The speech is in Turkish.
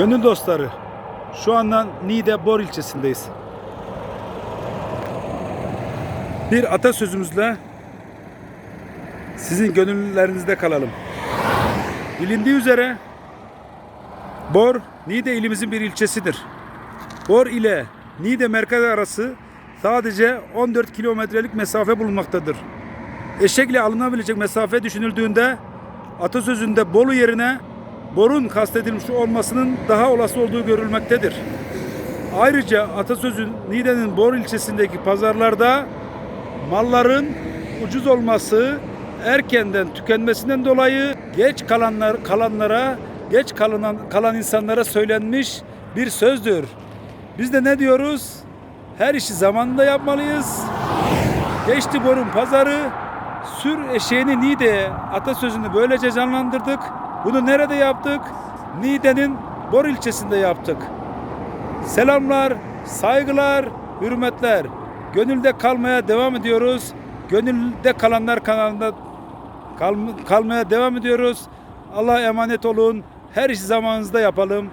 Gönül dostları, şu andan Niğde Bor ilçesindeyiz. Bir atasözümüzle sizin gönüllerinizde kalalım. Bilindiği üzere Bor, Niğde ilimizin bir ilçesidir. Bor ile Niğde merkez arası sadece 14 kilometrelik mesafe bulunmaktadır. Eşekle alınabilecek mesafe düşünüldüğünde atasözünde Bolu yerine Bor'un kastedilmiş olmasının daha olası olduğu görülmektedir. Ayrıca atasözü Niğde'nin Bor ilçesindeki pazarlarda malların ucuz olması erkenden tükenmesinden dolayı geç kalanlar kalanlara geç kalan kalan insanlara söylenmiş bir sözdür. Biz de ne diyoruz? Her işi zamanında yapmalıyız. Geçti borun pazarı, sür eşeğini Niğde'ye atasözünü böylece canlandırdık. Bunu nerede yaptık? Niğde'nin Bor ilçesinde yaptık. Selamlar, saygılar, hürmetler. Gönülde kalmaya devam ediyoruz. Gönülde kalanlar kanalında kal- kalmaya devam ediyoruz. Allah'a emanet olun. Her işi zamanınızda yapalım.